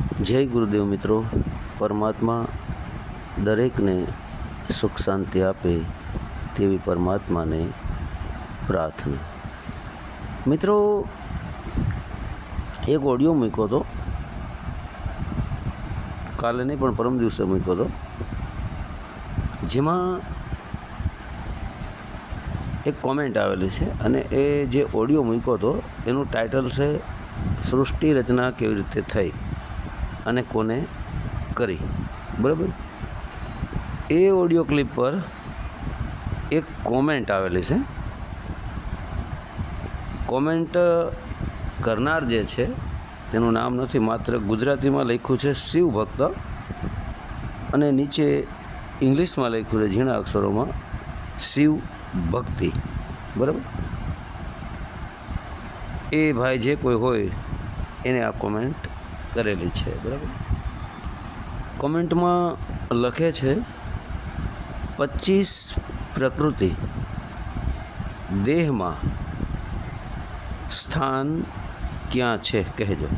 જય ગુરુદેવ મિત્રો, પરમાત્મા દરેકને સુખ શાંતિ આપે તેવી પરમાત્માને પ્રાર્થના. મિત્રો, એક ઓડિયો મૂક્યો હતો. કાલે નહીં, પણ પરમ દિવસે મૂક્યો હતો. જેમાં એક કોમેન્ટ આવેલી છે અને એ જે ઓડિયો મૂક્યો હતો, એનું ટાઇટલ છે, સૃષ્ટિ રચના કેવી રીતે થઈ? અને કોને કરી. બરાબર? એ ઓડિયો ક્લિપ પર એક કોમેન્ટ આવેલી છે. કોમેન્ટ કરનાર જે છે, તેનું નામ નથી, માત્ર ગુજરાતીમાં લખ્યું છે શિવ ભક્ત અને નીચે ઇંગ્લિશમાં લખ્યું છે ઝીણા અક્ષરોમાં શિવ ભક્તિ. બરાબર? એ ભાઈ જે કોઈ હોય, એને આ કોમેન્ટ કરેલી છે, બરાબર? કોમેન્ટમાં લખે છે, પચીસ પ્રકૃતિ દેહમાં સ્થાન ક્યાં છે, કહેજો,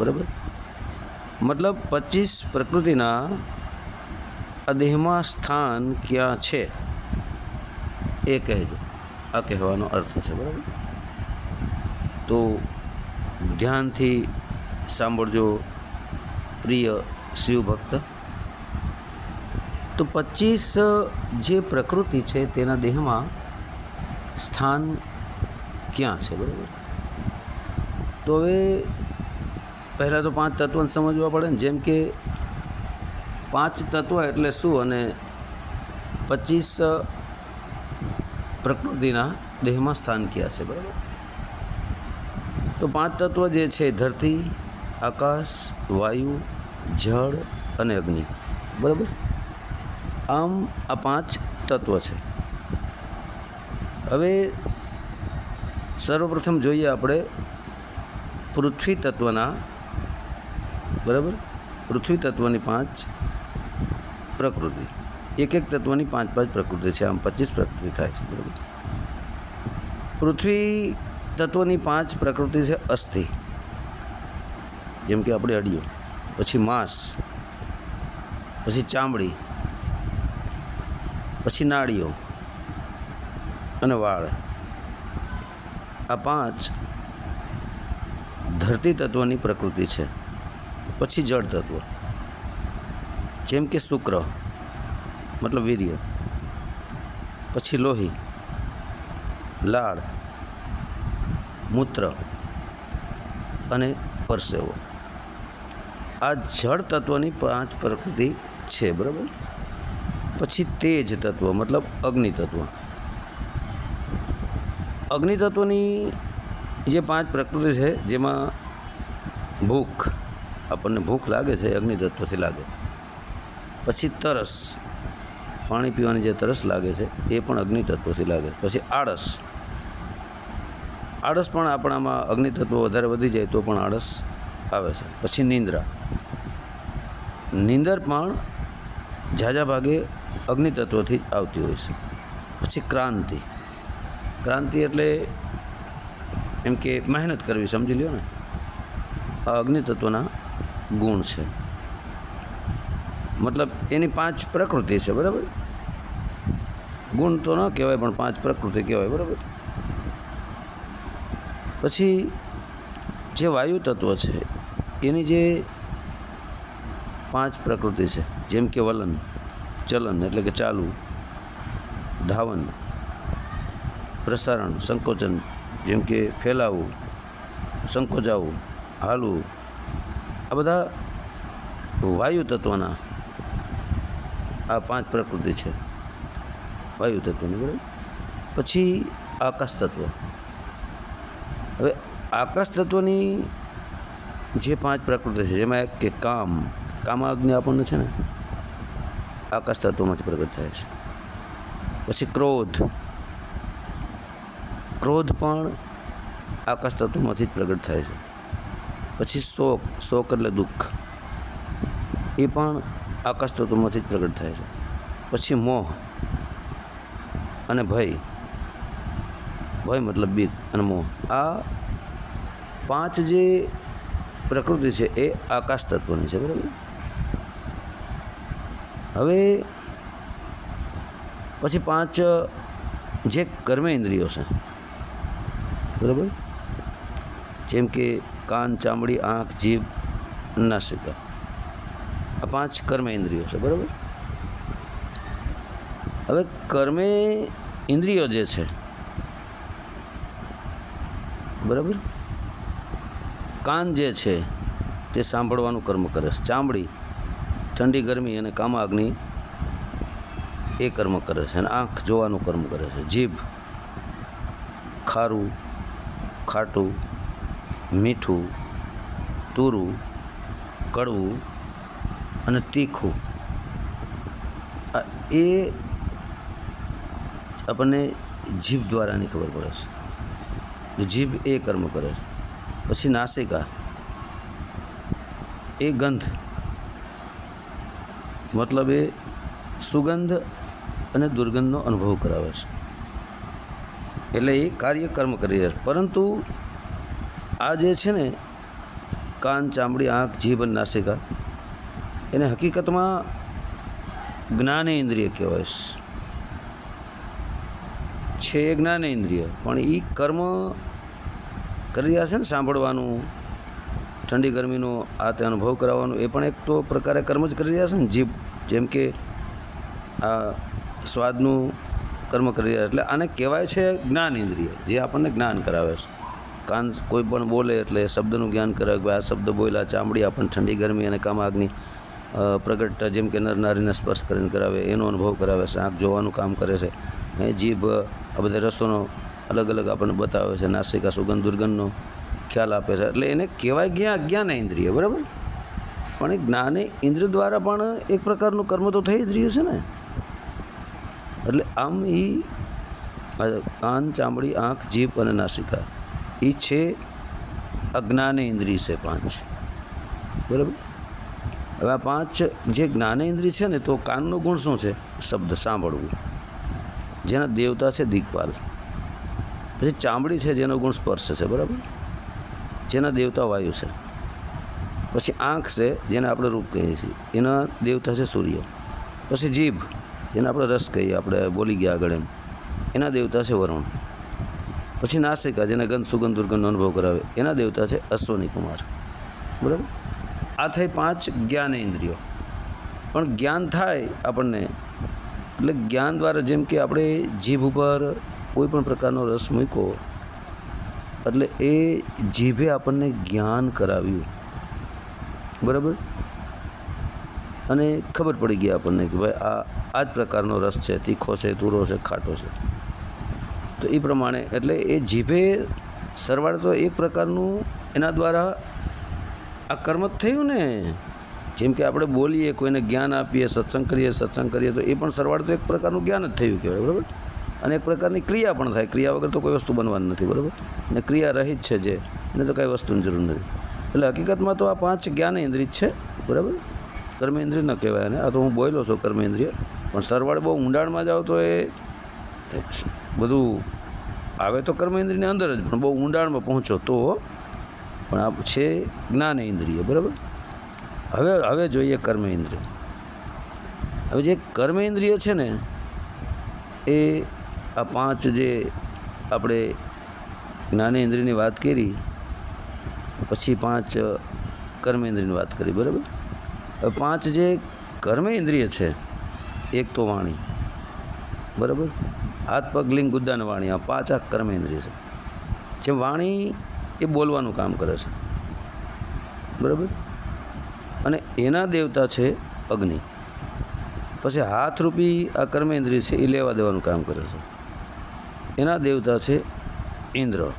બરાબર? મતલબ પચીસ પ્રકૃતિના દેહમાં સ્થાન ક્યાં છે, એ કહેજો. આ કહેવાનો અર્થ છે, બરાબર? તો ધ્યાનથી સાંભળજો, પ્રિય શિવભક્ત. તો પચીસ જે પ્રકૃતિ છે તેના દેહમાં સ્થાન ક્યાં છે, બરાબર? તો હવે પહેલાં તો પાંચ તત્વને સમજવા પડે ને, જેમ કે પાંચ તત્વ એટલે શું અને પચીસ પ્રકૃતિના દેહમાં સ્થાન ક્યાં છે, બરાબર? તો પાંચ તત્વ જે છે ધરતી આકાશ, વાયુ, જળ અને અગ્નિ. બરાબર? આમ આ પાંચ તત્વ છે. હવે સર્વપ્રથમ જોઈએ આપણે પૃથ્વી તત્વના, બરાબર? પૃથ્વી તત્વની પાંચ પ્રકૃતિ. એક એક તત્વની પાંચ પાંચ પ્રકૃતિ છે, આમ પચીસ પ્રકૃતિ થાય છે, બરાબર? પૃથ્વી તત્વની પાંચ પ્રકૃતિ છે, અસ્થિ. જેમ કે આપણે અડીયો પછી માંસ, પછી ચામડી, પછી નાળીઓ અને વાળ. આ પાંચ ધરતી તત્વની પ્રકૃતિ છે. પછી જળ તત્વ. જેમ કે શુક્ર, મતલબ વીર્ય. પછી લોહી, લાળ, મૂત્ર અને પરસેવો. આ જળ તત્વની પાંચ પ્રકૃતિ છે, બરાબર? પછી તેજ તત્વ, મતલબ અગ્નિ તત્વ. અગ્નિ તત્વની જે પાંચ પ્રકૃતિ છે, જેમાં ભૂખ, આપણને ભૂખ લાગે છે, અગ્નિ તત્વથી લાગે. પછી તરસ, પાણી પીવાની જે તરસ લાગે છે, એ પણ અગ્નિ તત્વથી લાગે. પછી આળસ. આળસ પણ આપણામાં અગ્નિ તત્વ વધારે વધી જાય તો પણ આળસ આવે છે. પછી નિંદ્રા. નિંદર પણ ઝાઝા ભાગે અગ્નિતત્વથી આવતી હોય છે. પછી ક્રાંતિ. ક્રાંતિ એટલે એમ કે મહેનત કરવી, સમજી લ્યો ને. આ અગ્નિતત્વના ગુણ છે. મતલબ એની પાંચ પ્રકૃતિ છે, બરાબર? ગુણ તો ન કહેવાય, પણ પાંચ પ્રકૃતિ કહેવાય, બરાબર? પછી જે વાયુ તત્વ છે, એની જે પાંચ પ્રકૃતિ છે. જેમ કે વલન ચલન એટલે કે ચાલવું ધાવન, પ્રસારણ, સંકોચન, જેમ કે ફેલાવવું સંકોચાવવું હાલવું. આ બધા વાયુ તત્વના આ પાંચ પ્રકૃતિ છે. વાયુ તત્વની બરાબર? પછી આકાશ તત્વ. હવે આકાશ તત્વની જે પાંચ પ્રકૃતિ છે, જેમાં એક કે કામ કામ અગ્નિ આપણને છે ને આકાશ તત્વમાંથી પ્રગટ થાય છે. પછી ક્રોધ. ક્રોધ પણ આકાશ તત્વમાંથી જ પ્રગટ થાય છે. પછી શોક શોક એટલે દુઃખ. એ પણ આકાશ તત્વમાંથી જ પ્રગટ થાય છે. પછી મોહ અને ભય. ભય મતલબ બીક અને મોહ. આ પાંચ જે પ્રકૃતિ છે એ આકાશ તત્વની છે, બરાબર? હવે પછી પાંચ જે કર્મેન્દ્રિયો છે, બરાબર? જેમ કે કાન, ચામડી, આંખ, જીભ, નાસિકા. આ પાંચ કર્મેન્દ્રિયો છે, બરાબર? હવે કર્મે ઇન્દ્રિયો જે છે, બરાબર? કાન જે છે, તે સાંભળવાનું કર્મ કરે છે. ચામડી ઠંડી ગરમી અને કામાગ્નિ એ કર્મ કરે છે અને આંખ જોવાનું કર્મ કરે છે. જીભ ખારું, ખાટું, મીઠું, તુરું, કડવું અને તીખું. એ આપણને જીભ દ્વારાની ખબર પડે છે. જીભ એ કર્મ કરે છે. પછી નાસિકા, એ ગંધ મતલબ એ સુગંધ અને દુર્ગંધનો અનુભવ કરાવે છે. એટલે એ કાર્ય કર્મ કરી રહ્યા છે. પરંતુ આ જે છે ને, કાન, ચામડી, આંખ, જીભ અને નાસિકા, એને હકીકતમાં જ્ઞાનેન્દ્રિય કહેવાય છે. છે એ જ્ઞાનેન્દ્રિય પણ એ કર્મ કરી રહ્યા છે ને સાંભળવાનું ઠંડી ગરમીનો આ તે અનુભવ કરાવવાનો એ પણ એક તો પ્રકારે કર્મ જ કરી રહ્યા છે ને જીભ. જેમ કે આ સ્વાદનું કર્મ કરી રહ્યા એટલે આને કહેવાય છે જ્ઞાન ઇન્દ્રિય જે આપણને જ્ઞાન કરાવે છે. કાન કોઈ પણ બોલે એટલે શબ્દનું જ્ઞાન કરાવે કે આ શબ્દ બોલ્યા, ચામડી આપણને ઠંડી ગરમી અને કામાગ્નિ પ્રગટતા જેમ કે નર નારીને સ્પર્શ કરીને કરાવે, એનો અનુભવ કરાવે છે. આંખ જોવાનું કામ કરે છે. એ જીભ આ બધા રસોનો અલગ અલગ આપણને બતાવે છે. નાસિકા સુગંધ દુર્ગંધનો ખ્યાલ આપે છે. એટલે એને કહેવાય જ્ઞાન અજ્ઞાન ઇન્દ્રિય, બરાબર? પણ એ જ્ઞાને ઇન્દ્ર દ્વારા પણ એક પ્રકારનું કર્મ તો થઈ જ રહ્યું છે ને. એટલે આમ એ કાન, ચામડી, આંખ, જીભ અને નાસિકા એ છે અજ્ઞાનેન્દ્રિય છે પાંચ. બરાબર? હવે આ પાંચ જે જ્ઞાનેન્દ્રિય છે ને, તો કાનનો ગુણ શું છે? શબ્દ સાંભળવું. જેના દેવતા છે દિગપાલ પછી ચામડી છે જેનો ગુણ સ્પર્શ છે, બરાબર? જેના દેવતા વાયુ છે. પછી આંખ છે, જેને આપણે રૂપ કહીએ છીએ. એના દેવતા છે સૂર્ય. પછી જીભ, જેને આપણે રસ કહીએ, આપણે બોલી ગયા આગળ એમ. એના દેવતા છે વરુણ. પછી નાસિકા, જેને ગંધ સુગંધ દુર્ગંધનો અનુભવ કરાવે, એના દેવતા છે અશ્વની કુમાર. બરાબર? આ થઈ પાંચ જ્ઞાન ઇન્દ્રિયો. પણ જ્ઞાન થાય આપણને. એટલે જ્ઞાન દ્વારા જેમ કે આપણે જીભ ઉપર કોઈ પણ પ્રકારનો રસ મૂક્યો એટલે એ જીભે આપણને જ્ઞાન કરાવ્યું, બરાબર? અને ખબર પડી ગઈ આપણને કે ભાઈ આ આ જ પ્રકારનો રસ છે, તીખો છે, તુરો છે, ખાટો છે. તો એ પ્રમાણે, એટલે એ જીભે સરવાળે તો એક પ્રકારનું એના દ્વારા આ કર્મ જ થયું ને. જેમ કે આપણે બોલીએ, કોઈને જ્ઞાન આપીએ, સત્સંગ કરીએ સત્સંગ કરીએ, તો એ પણ સરવાળે તો એક પ્રકારનું જ્ઞાન જ થયું કહેવાય, બરાબર? અને એક પ્રકારની ક્રિયા પણ થાય. ક્રિયા વગર તો કોઈ વસ્તુ બનવાની નથી, બરાબર? અને ક્રિયા રહિત છે જે, એને તો કાંઈ વસ્તુની જરૂર નથી. એટલે હકીકતમાં તો આ પાંચ જ્ઞાન ઇન્દ્રિત છે, બરાબર? કર્મેન્દ્રિય ન કહેવાય અને આ તો હું બોલ્યો છું, કર્મેન્દ્રિય. પણ સરવાળે બહુ ઊંડાણમાં જાઓ તો એ બધું આવે તો કર્મેન્દ્રિયની અંદર જ, પણ બહુ ઊંડાણમાં પહોંચો તો પણ આ છે જ્ઞાન ઇન્દ્રિય, બરાબર? હવે હવે જોઈએ કર્મ ઇન્દ્રિય હવે જે કર્મ ઇન્દ્રિય છે ને, એ આ પાંચ જે આપણે જ્ઞાનેન્દ્રિયની વાત કરી, પછી પાંચ કર્મેન્દ્રિયની વાત કરી, બરાબર? હવે પાંચ જે કર્મેન્દ્રિય છે, એક તો વાણી, બરાબર? હાથ, પગ, લિંગ, ગુદ્દાન વાણી, આ પાંચ આ કર્મેન્દ્રિય છે. જે વાણી એ બોલવાનું કામ કરે છે, બરાબર? અને એના દેવતા છે અગ્નિ. પછી હાથરૂપી આ કર્મેન્દ્રિય છે એ લેવા દેવાનું કામ કરે છે. એના દેવતા છે ઇન્દ્ર.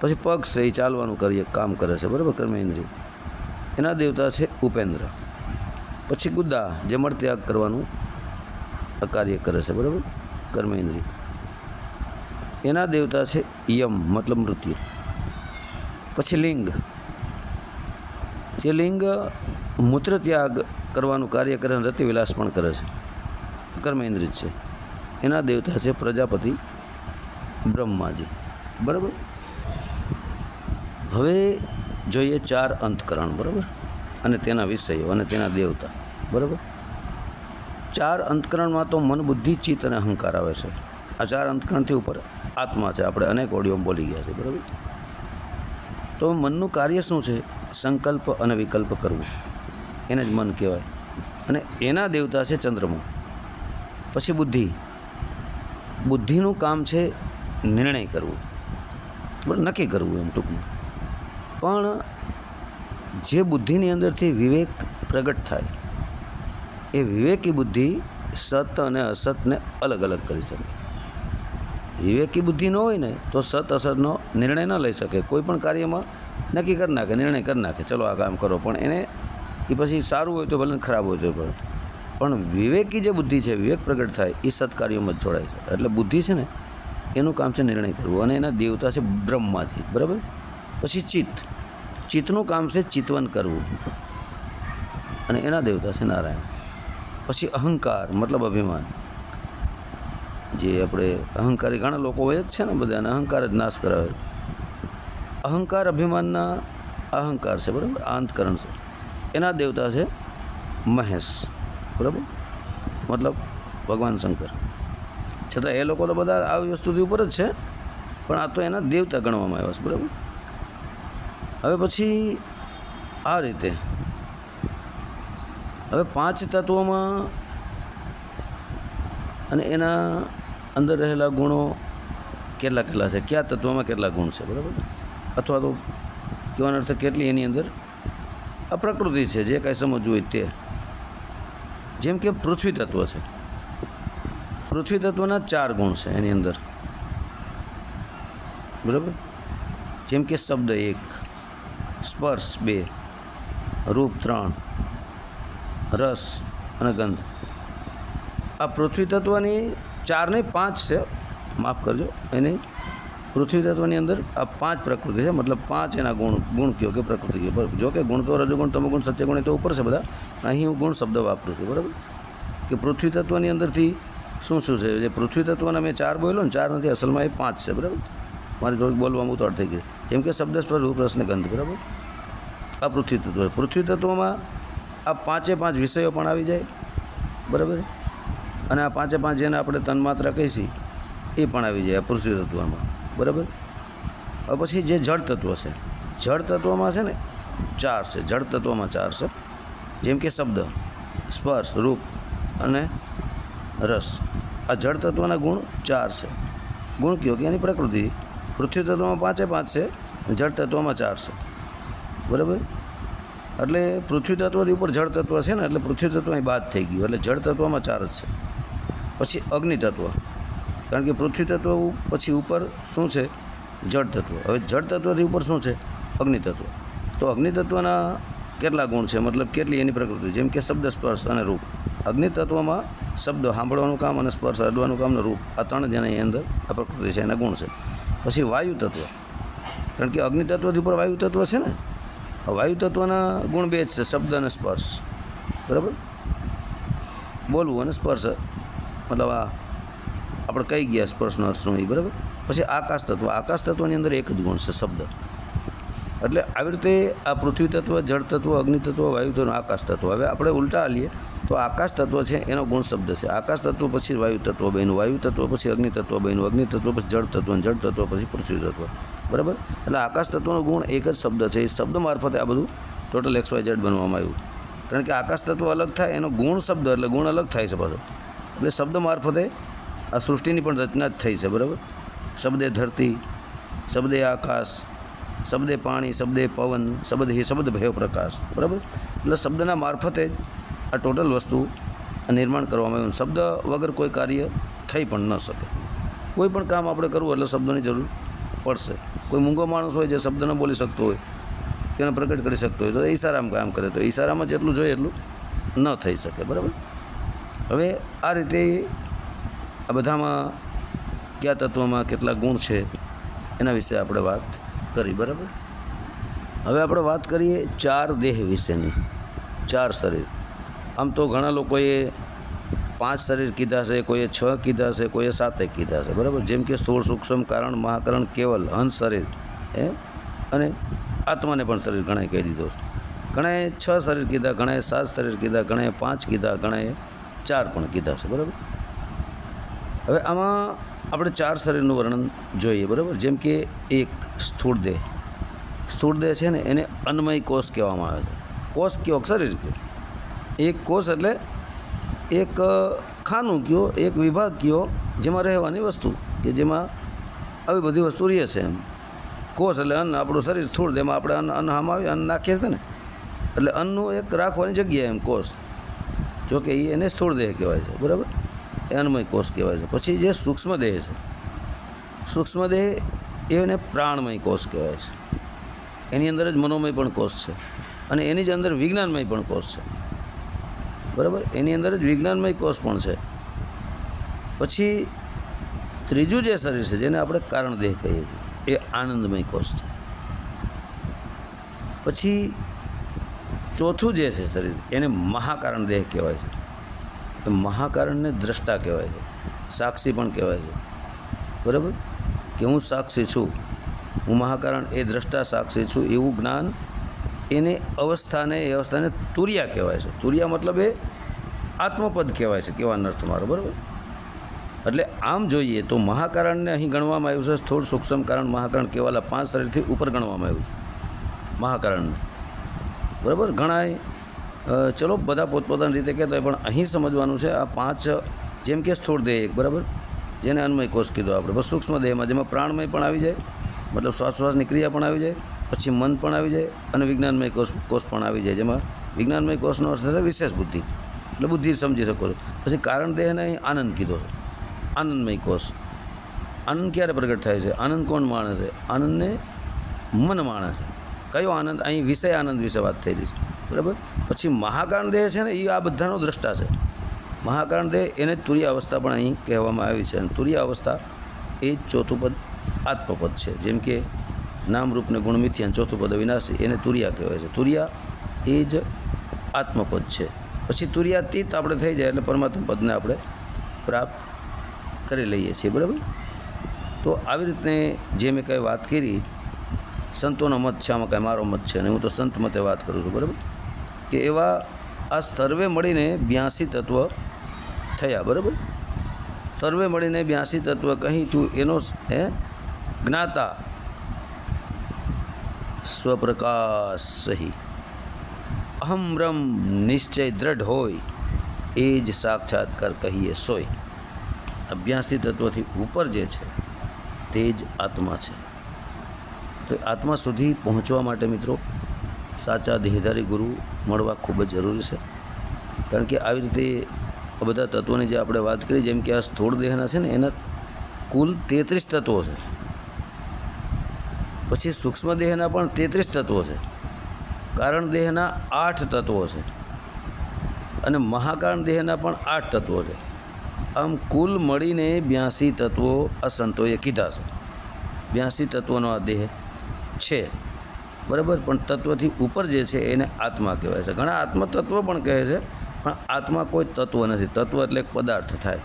પછી પગ છે એ ચાલવાનું કાર્ય કામ કરે છે, બરાબર, કર્મેન્દ્રિય. એના દેવતા છે ઉપેન્દ્ર. પછી ગુદ્દા જે મળત્યાગ કરવાનું આ કાર્ય કરે છે, બરાબર, કર્મેન્દ્રિય. એના દેવતા છે યમ, મતલબ મૃત્યુ. પછી લિંગ. જે લિંગ મૂત્ર ત્યાગ કરવાનું કાર્ય કરે રતિવિલાસ પણ કરે છે. કર્મેન્દ્રિત છે. એના દેવતા છે પ્રજાપતિ બ્રહ્માજી. બરાબર? હવે જોઈએ ચાર અંતકરણ, બરાબર? અને તેના વિષયો અને તેના દેવતા, બરાબર? ચાર અંતકરણમાં તો મન, બુદ્ધિ, ચિત્ત અને અહંકાર આવે છે. આ ચાર અંતકરણથી ઉપર આત્મા છે. આપણે અનેક ઓડિયો બોલી ગયા છે, બરાબર? તો મનનું કાર્ય શું છે? સંકલ્પ અને વિકલ્પ કરવું. એને જ મન કહેવાય. અને એના દેવતા છે ચંદ્રમા. પછી બુદ્ધિ. બુદ્ધિનું કામ છે નિર્ણય કરવું. નક્કી કરવું એમ ટૂંકમાં. પણ જે બુદ્ધિની અંદરથી વિવેક પ્રગટ થાય, એ વિવેકી બુદ્ધિ સત અને અસતને અલગ અલગ કરી શકે. વિવેકી બુદ્ધિ ન હોય ને, તો સત અસતનો નિર્ણય ન લઈ શકે. કોઈ પણ કાર્યમાં નક્કી કરી નાખે, નિર્ણય કરી નાખે. ચલો આ કામ કરો, પણ એને એ પછી સારું હોય તો ભલે ખરાબ હોય તો પણ. પણ વિવેકી જે બુદ્ધિ છે, વિવેક પ્રગટ થાય એ સત્કાર્યોમાં જ જોડાય છે. એટલે બુદ્ધિ છે ને એનું કામ છે નિર્ણય કરવું અને એના દેવતા છે બ્રહ્માથી, બરાબર? પછી ચિત્ત. ચિત્તનું કામ છે ચિતવન કરવું. અને એના દેવતા છે નારાયણ. પછી અહંકાર, મતલબ અભિમાન. જે આપણે અહંકારી ઘણા લોકો હોય જ છે ને બધાને, અહંકાર જ નાશ કરાવે. અહંકાર અભિમાનના અહંકાર છે, બરાબર? આંતકરણ છે. એના દેવતા છે મહેશ, બરાબર? મતલબ ભગવાન શંકર. છતાં એ લોકો તો બધા આવી વસ્તુથી ઉપર જ છે, પણ આ તો એના દેવતા ગણવામાં આવ્યા છે, બરાબર? હવે પછી આ રીતે. હવે પાંચ તત્વોમાં અને એના અંદર રહેલા ગુણો કેટલા કેટલા છે? કયા તત્વમાં કેટલા ગુણ છે, બરાબર? અથવા તો કહેવાનો અર્થ કેટલી એની અંદર આ પ્રકૃતિ છે, જે કાંઈ સમજવું હોય તે. જેમ કે પૃથ્વી તત્વ છે. પૃથ્વી તત્વના ચાર ગુણ છે એની અંદર. બરાબર? જેમ કે શબ્દ એક, સ્પર્શ બે, રૂપ ત્રણ, રસ અને ગંધ. આ પૃથ્વી તત્વની ચાર નહીં પાંચ છે. માફ કરજો, એની પૃથ્વી તત્વની અંદર આ પાંચ પ્રકૃતિ છે. મતલબ પાંચ એના ગુણ ગુણ કયો કે પ્રકૃતિ કયો. બરાબર. જો કે ગુણ તો રજોગુણ, તમોગુણ, સત્યગુણ તો ઉપર છે બધા. અહીં હું ગુણ શબ્દ વાપરું છું. બરાબર? કે પૃથ્વી તત્વની અંદરથી શું શું છે? જે પૃથ્વી તત્વને મેં ચાર બોલ્યો ને ચાર નથી અસલમાં એ પાંચ છે, બરાબર? મારી થોડીક બોલવામાં ઉતાર થઈ ગઈ. જેમ કે શબ્દ સ્પર્શ રૂપ ગંધ બરાબર? આ પૃથ્વી તત્વ પૃથ્વી તત્વમાં આ પાંચે પાંચ વિષયો પણ આવી જાય, બરાબર? અને આ પાંચે પાંચ જેને આપણે તન્માત્રા કહીશી, એ પણ આવી જાય આ પૃથ્વી તત્વમાં, બરાબર? હવે પછી જે જળ તત્વ છે. જળ તત્વમાં છે ને ચાર છે. જળ તત્વમાં ચાર છે. જેમ કે શબ્દ, સ્પર્શ, રૂપ અને રસ. આ જળ તત્વના ગુણ ચાર છે. ગુણ કયો કે એની પ્રકૃતિ? પૃથ્વી તત્વમાં પાંચે પાંચ છે જળ તત્વમાં ચાર છે. બરાબર? એટલે પૃથ્વી તત્વથી ઉપર જળ તત્વ છે ને એટલે પૃથ્વી તત્વ અહીં બાદ થઈ ગયું. એટલે જળ તત્વમાં ચાર જ છે. પછી અગ્નિ તત્વ. કારણ કે પૃથ્વી તત્વ પછી ઉપર શું છે? જળ તત્વ. હવે જળ તત્વથી ઉપર શું છે? અગ્નિ તત્વ. તો અગ્નિ તત્વના કેટલા ગુણ છે? મતલબ કેટલી એની પ્રકૃતિ? જેમ કે શબ્દ સ્પર્શ અને રૂપ. અગ્નિ તત્વમાં શબ્દ સાંભળવાનું કામ અને સ્પર્શ અડવાનું કામ રૂપ આ ત્રણ જેના એની અંદર આ પ્રકૃતિ છે, એના ગુણ છે. પછી વાયુ તત્વ કારણ કે અગ્નિ તત્વથી ઉપર વાયુ તત્વ છે ને? વાયુ તત્વના ગુણ બે જ છે, શબ્દ અને સ્પર્શ. બરાબર? બોલવું અને સ્પર્શ. મતલબ આ આપણે કહી ગયા સ્પર્શનો અર્થ શું એ, બરાબર? પછી આકાશ તત્વ. આકાશ તત્વની અંદર એક જ ગુણ છે, શબ્દ. એટલે આવી રીતે આ પૃથ્વી તત્વ, જળ તત્વ, અગ્નિ તત્વ, વાયુ તત્વ આકાશ તત્વ. હવે આપણે ઉલટા લઈએ તો આકાશ તત્વ છે એનો ગુણ શબ્દ છે. આકાશ તત્વ પછી વાયુ તત્વ બન્યું. વાયુ તત્વ પછી અગ્નિ તત્વ બન્યું. અગ્નિ તત્વ પછી જળ તત્વ જળ તત્વ પછી પૃથ્વી તત્વ. બરાબર? એટલે આકાશ તત્વનો ગુણ એક જ શબ્દ છે. એ શબ્દ મારફતે આ બધું ટોટલ એક્સ વાય ઝેડ બનવામાં આવ્યું. કારણ કે આકાશ તત્વ અલગ થાય, એનો ગુણ શબ્દ એટલે ગુણ અલગ થાય છે પાછો. એટલે શબ્દ મારફતે આ સૃષ્ટિની પણ રચના જ થઈ છે. બરાબર? શબ્દે ધરતી, શબ્દે આકાશ શબ્દે પાણી, શબ્દે પવન, શબ્દ હિ શબ્દ ભય પ્રકાશ. બરાબર? એટલે શબ્દના મારફતે જ આ ટોટલ વસ્તુ નિર્માણ કરવામાં આવ્યું. શબ્દ વગર કોઈ કાર્ય થઈ પણ ન શકે. કોઈ પણ કામ આપણે કરવું એટલે શબ્દોની જરૂર પડશે. કોઈ મૂંગો માણસ હોય જે શબ્દ ન બોલી શકતો હોય, તેને પ્રગટ કરી શકતો હોય, તો ઈશારામાં કામ કરે તો ઈશારામાં જેટલું જોઈએ એટલું ન થઈ શકે. બરાબર? હવે આ રીતે આ બધામાં કયા તત્વમાં કેટલા ગુણ છે એના વિશે આપણે વાત કરી, બરાબર? હવે આપણે વાત કરીએ ચાર દેહ વિશેની, ચાર શરીર. આમ તો ઘણા લોકોએ પાંચ શરીર કીધા છે, કોઈએ છ કીધા છે, કોઈએ સાતે કીધા છે, બરાબર? જેમ કે સ્થૂળ, સૂક્ષ્મ, કારણ, મહાકરણ, કેવલ હંસ શરીર એ અને આત્માને પણ શરીર ઘણાએ કહી દીધો છે. ઘણાએ છ શરીર કીધા, ઘણાએ સાત શરીર કીધા, ઘણાએ પાંચ કીધા, ઘણાએ ચાર પણ કીધા છે, બરાબર? હવે આમાં આપણે ચાર શરીરનું વર્ણન જોઈએ, બરાબર? જેમ કે એક સ્થૂળ દેહ. સ્થૂળ દેહ છે ને, એને અન્નમય કોષ કહેવામાં આવે છે. કોષ કયો? શરીર કયો? એક કોષ એટલે એક ખાનું કયો, એક વિભાગ કયો, જેમાં રહેવાની વસ્તુ, કે જેમાં આવી બધી વસ્તુ રહે છે એમ. કોષ એટલે અન્ન, આપણું શરીર સ્થૂળ દેહમાં આપણે અન્ન અન્ન હામાં આવી અન્ન નાખીએ છીએ ને. એટલે અન્નનું એક રાખવાની જગ્યા એમ, કોષ. જોકે એ એને સ્થૂળ દેહ કહેવાય છે, બરાબર? એ અન્નમય કોષ કહેવાય છે. પછી જે સૂક્ષ્મ દેહ છે સૂક્ષ્મ દેહ એને પ્રાણમય કોષ કહેવાય છે. એની અંદર જ મનોમય પણ કોષ છે અને એની જ અંદર વિજ્ઞાનમય પણ કોષ છે. બરાબર? એની અંદર જ વિજ્ઞાનમય કોષ પણ છે. પછી ત્રીજું જે શરીર છે, જેને આપણે કારણ દેહ કહીએ છીએ, એ આનંદમય કોષ છે. પછી ચોથું જે છે શરીર, એને મહાકારણ દેહ કહેવાય છે. એ મહાકારણને દ્રષ્ટા કહેવાય છે. સાક્ષી પણ કહેવાય છે. બરાબર? કે હું સાક્ષી છું. હું મહાકારણ એ દ્રષ્ટા સાક્ષી છું એવું જ્ઞાન એને અવસ્થાને એ અવસ્થાને તુરિયા કહેવાય છે. તુરિયા મતલબ એ આત્મપદ કહેવાય છે. કહેવાનો અર્થ મારો, બરાબર? એટલે આમ જોઈએ તો મહાકારણને અહીં ગણવામાં આવ્યું છે. સ્થૂળ સૂક્ષ્મ કારણ મહાકારણ કેવાલા પાંચ શરીરથી ઉપર ગણવામાં આવ્યું છે. મહાકારણને. બરાબર? ઘણાય ચલો, બધા પોતપોતાની રીતે કહેતા હોય, પણ અહીં સમજવાનું છે આ પાંચ જેમ કે સ્થૂળ દેહ એક, બરાબર? જેને અન્નમય કોષ કીધો આપણે. બસ સૂક્ષ્મ દેહમાં જેમાં પ્રાણમય પણ આવી જાય, મતલબ શ્વાસોશ્વાસની ક્રિયા પણ આવી જાય, પછી મન પણ આવી જાય અને વિજ્ઞાનમય કોષ કોષ પણ આવી જાય. જેમાં વિજ્ઞાનમય કોષનો અર્થ થશે વિશેષ બુદ્ધિ. એટલે બુદ્ધિ સમજી શકો છો. પછી કારણ દેહને અહીં આનંદ કીધો છે. આનંદમય કોષ. આનંદ ક્યારે પ્રગટ થાય છે? આનંદ કોણ માણે છે? આનંદને મન માણે છે. કયો આનંદ? અહીં વિષય આનંદ વિશે વાત થઈ રહી છે. બરાબર? પછી મહાકારણ દેહ છે ને એ આ બધાનો દ્રષ્ટા છે. મહાકારણ દેહ એને તુર્ય અવસ્થા પણ અહીં કહેવામાં આવી છે. અને તુર્યાવસ્થા એ ચોથું પદ આત્મપદ છે. જેમ કે નામરૂપને રૂપને ગુણ ચોથું પદ વિનાશી એને તુર્યા કહેવાય છે. તુર્યા એ જ આત્મપદ છે. પછી તુર્યાતીત આપણે થઈ જાય એટલે પરમાત્મા પદને આપણે પ્રાપ્ત કરી લઈએ છીએ. બરાબર? તો આવી રીતને જે મેં કંઈ વાત કરી, સંતોનો મત છે, આમાં કાંઈ મારો મત છે અને હું તો સંત મતે વાત કરું છું. બરાબર? કે એવા આ સર્વે મળીને બ્યાસી તત્વ થયા, બરાબર? સર્વે મળીને બ્યાસી તત્વ કહી તું એનો એ જ્ઞાતા. સ્વપ્રકાશ સહી. અહમ બ્રહ્મ નિશ્ચય દ્રઢ હોય, એ જ સાક્ષાત્કાર કહીએ સોય. અભ્યાસી તત્વથી ઉપર જે છે, તે જ આત્મા છે. તો આત્મા સુધી પહોંચવા માટે મિત્રો, સાચા દેહધારી ગુરુ મળવા ખૂબ જ જરૂરી છે. કારણ કે આવી રીતે આ બધા તત્વોની જે આપણે વાત કરી, જેમ કે આ સ્થૂળ દેહના છે ને, એના કુલ તેત્રીસ તત્વો છે. પછી સૂક્ષ્મ દેહના પણ તેત્રીસ તત્વો છે. કારણ દેહના આઠ તત્વો છે. અને મહાકારણ દેહના પણ આઠ તત્વો છે. આમ કુલ મળીને બ્યાસી તત્વો આ સંતોએ કીધા છે. બ્યાસી તત્વોનો આ દેહ છે. બરાબર? પણ તત્વથી ઉપર જે છે એને આત્મા કહેવાય છે. ઘણા આત્મતત્વ પણ કહે છે પણ આત્મા કોઈ તત્વ નથી. તત્વ એટલે પદાર્થ થાય.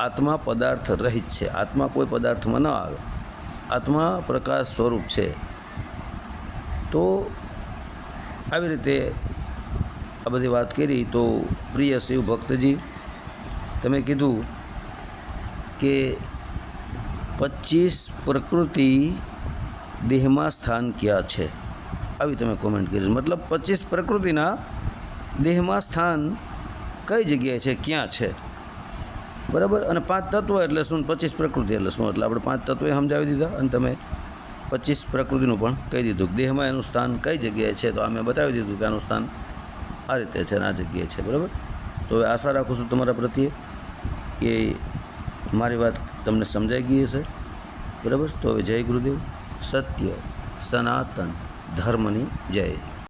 આત્મા પદાર્થ રહિત છે. આત્મા કોઈ પદાર્થમાં ન આવે. આત્મા પ્રકાશ સ્વરૂપ છે. તો આવી રીતે આ બધી વાત કરી તો પ્રિય શિવ ભક્તજી, તમે કીધું કે પચીસ પ્રકૃતિ દેહમાં સ્થાન ક્યાં છે? આવી તમે કોમેન્ટ કરી. મતલબ પચીસ પ્રકૃતિના દેહમાં સ્થાન કઈ જગ્યાએ છે? ક્યાં છે? બરાબર? અને પાંચ તત્વ એટલે શું? પચીસ પ્રકૃતિ એટલે શું? એટલે આપણે પાંચ તત્વ સમજાવી દીધા અને તમે પચીસ પ્રકૃતિનું પણ કહી દીધું દેહમાં એનું સ્થાન કઈ જગ્યાએ છે? તો આ મેં બતાવી દીધું કે આનું સ્થાન આ રીતે છે અને આ જગ્યાએ છે. બરાબર? તો હવે આશા રાખું છું તમારા પ્રત્યે કે મારી વાત તમને સમજાઈ ગઈ હશે. બરાબર? તો હવે જય ગુરુદેવ. સત્ય, સનાતન, ધર્મની જય.